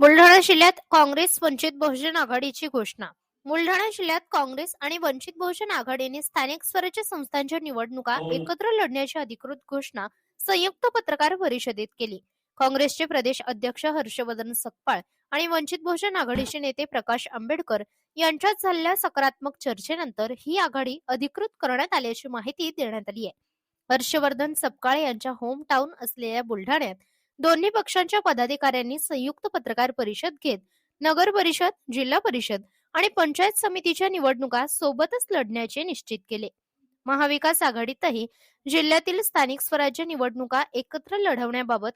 बुलढाणा जिल्ह्यात काँग्रेस वंचित बहुजन आघाडीची घोषणा. बुलढाणा जिल्ह्यात काँग्रेस आणि वंचित बहुजन आघाडीने स्थानिक स्वराज्य संस्थांच्या निवडणुका एकत्र लढण्याची अधिकृत घोषणा संयुक्त पत्रकार परिषदेत केली. काँग्रेसचे प्रदेश अध्यक्ष हर्षवर्धन सकपाळ आणि वंचित बहुजन आघाडीचे नेते प्रकाश आंबेडकर यांच्यात झालेल्या सकारात्मक चर्चेनंतर ही आघाडी अधिकृत करण्यात आल्याची माहिती देण्यात आली आहे. हर्षवर्धन सपकाळ यांच्या होम टाउन असलेल्या बुलढाण्यात दोन्ही पक्षांच्या पदाधिकाऱ्यांनी संयुक्त पत्रकार परिषद घेत नगर परिषद जिल्हा परिषद आणि पंचायत समितीच्या निवडणुका सोबतच लढण्याचे निश्चित केले. महाविकास आघाडीतही जिल्ह्यातील स्थानिक स्वराज्य निवडणुका एकत्र लढवण्याबाबत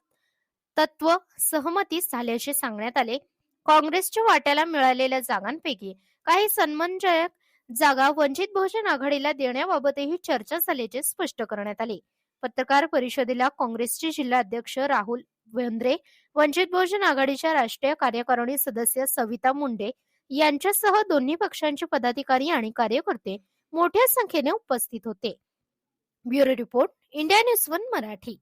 तत्व सहमती झाल्याचे सांगण्यात आले. काँग्रेसच्या वाट्याला मिळालेल्या जागांपैकी काही सन्मानजनक जागा वंचित बहुजन आघाडीला देण्याबाबतही चर्चा झाल्याचे स्पष्ट करण्यात आले. पत्रकार परिषदेला काँग्रेसचे जिल्हा अध्यक्ष राहुल वेंद्रे वंचित बहुजन आघाडीच्या राष्ट्रीय कार्यकारिणी सदस्य सविता मुंडे यांच्यासह दोन्ही पक्षांचे पदाधिकारी आणि कार्यकर्ते मोठ्या संख्येने उपस्थित होते. Bureau report India news one Marathi.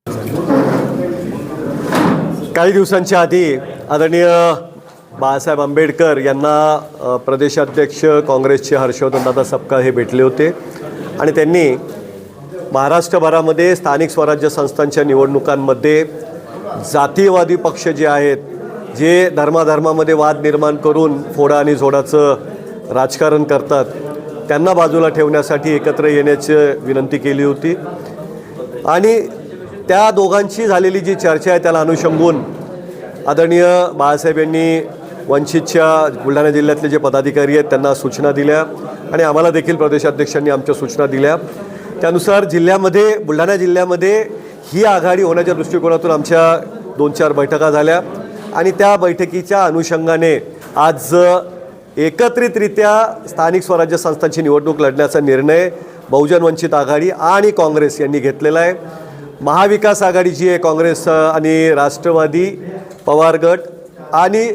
काही दिवसांच्या आधी आदरणीय बाळासाहेब आंबेडकर यांना प्रदेशाध्यक्ष काँग्रेसचे हर्षवर्धनदादा सपकाळ हे भेटले होते आणि त्यांनी महाराष्ट्रभरामध्ये स्थानिक स्वराज्य संस्थांच्या निवडणुकांमध्ये जातीयवादी पक्ष जे आहेत जे धर्माधर्मामध्ये वाद निर्माण करून फोडा आणि झोडाचं राजकारण करतात त्यांना बाजूला ठेवण्यासाठी एकत्र येण्याची विनंती केली होती. आणि त्या दोघांची झालेली जी चर्चा आहे त्याला अनुषंगून आदरणीय बाळासाहेब यांनी वंचितच्या बुलढाणा जिल्ह्यातले जे पदाधिकारी आहेत त्यांना सूचना दिल्या आणि आम्हाला देखील प्रदेशाध्यक्षांनी आमच्या सूचना दिल्या. त्यानुसार जिल्ह्यामध्ये बुलढाणा जिल्ह्यामध्ये ही आघाडी होण्याच्या दृष्टिकोनातून आमच्या दोन चार बैठका झाल्या. आणि त्या बैठकीच्या अनुषंगाने आज एकत्रितरित्या स्थानिक स्वराज्य संस्थांची निवडणूक लढण्याचा निर्णय बहुजन वंचित आघाडी आणि काँग्रेस यांनी घेतलेला आहे. महाविकास आघाडी जी आहे काँग्रेस आणि राष्ट्रवादी पवार गट आणि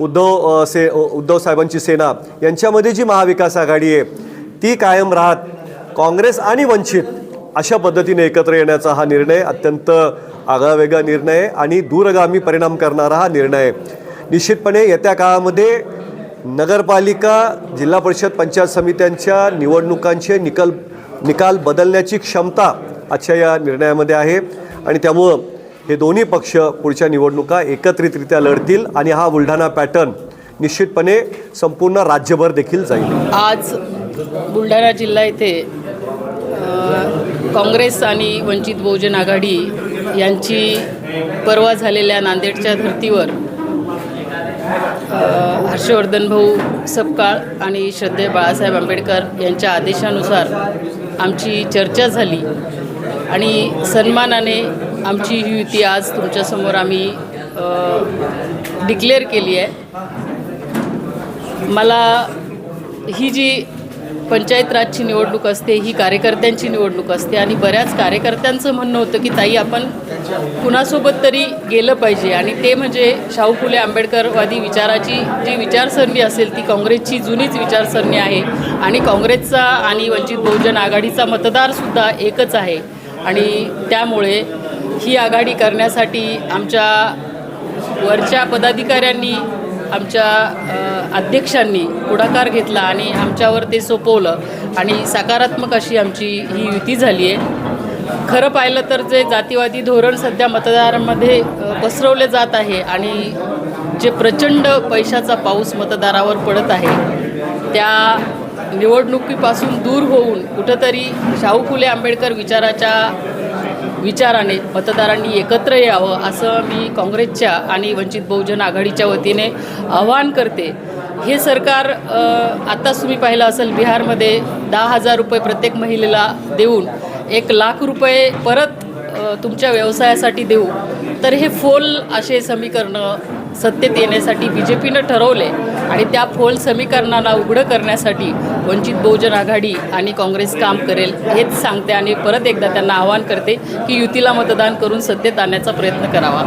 उद्धव से उद्धव साहेबांची सेना. यांच्यामध्ये जी महाविकास आघाडी आहे ती कायम राहत. काँग्रेस आणि वंचित अशा पद्धतीने एकत्र येण्याचा हा निर्णय अत्यंत आगळावेगळा निर्णय आहे आणि दूरगामी परिणाम करणारा हा निर्णय. निश्चितपणे येत्या काळामध्ये नगरपालिका जिल्हा परिषद पंचायत समित्यांच्या निवडणुकांचे निकल निकाल बदलण्याची क्षमता आजच्या या निर्णयामध्ये आहे. आणि त्यामुळं हे दोन्ही पक्ष पुढच्या निवडणुका एकत्रितरित्या लढतील आणि हा बुलढाणा पॅटर्न निश्चितपणे संपूर्ण राज्यभर देखील जाईल. आज बुलढाणा जिल्हा येथे काँग्रेस आणि वंचित बहुजन आघाडी यांची परवा झालेल्या नांदेडच्या धर्तीवर हर्षवर्धन भाऊ सपकाळ आणि श्रद्धे बाळासाहेब आंबेडकर यांच्या आदेशानुसार आमची चर्चा झाली आणि सन्मानाने आमची ही युती आज तुमच्यासमोर आम्ही डिक्लेअर केली आहे. मला ही जी पंचायत राजची निवडणूक असते ही कार्यकर्त्यांची निवडणूक असते आणि बऱ्याच कार्यकर्त्यांचं म्हणणं होतं की ताई आपण कुणासोबत तरी गेलं पाहिजे. आणि ते म्हणजे शाहू फुले आंबेडकरवादी विचाराची जी विचारसरणी असेल ती काँग्रेसची जुनीच विचारसरणी आहे. आणि काँग्रेसचा आणि वंचित बहुजन आघाडीचा मतदारसुद्धा एकच आहे. आणि त्यामुळे ही आघाडी करण्यासाठी आमच्या वरच्या पदाधिकाऱ्यांनी आमच्या अध्यक्षांनी पुढाकार घेतला आणि आमच्यावर ते सोपवलं. आणि सकारात्मक अशी आमची ही युती झाली आहे खरं पाहिलं तर जे जातीवादी धोरण सध्या मतदारांमध्ये पसरवले जात आहे आणि जे प्रचंड पैशाचा पाऊस मतदारावर पडत आहे त्या निवडणुकीपासून दूर होऊन कुठंतरी शाहू फुले आंबेडकर विचाराच्या विचाराने मतदारांनी एकत्र यावं असं मी काँग्रेसच्या आणि वंचित बहुजन आघाडीच्या वतीने आवाहन करते. हे सरकार आत्ताच तुम्ही पाहिलं असेल बिहारमध्ये दहा हजार रुपये प्रत्येक महिलेला देऊन एक लाख रुपये परत तुमच्या व्यवसायासाठी देऊ. तर हे फोल असे समीकरणं सत्तेत येण्यासाठी बी जे पीनं ठरवले आणि त्या फोल समीकरणाला उघडं करण्यासाठी वंचित बहुजन आघाडी आणि काँग्रेस काम करेल हेच सांगते आणि परत एकदा त्यांना आवाहन करते की युतीला मतदान करून सत्तेत आणण्याचा प्रयत्न करावा.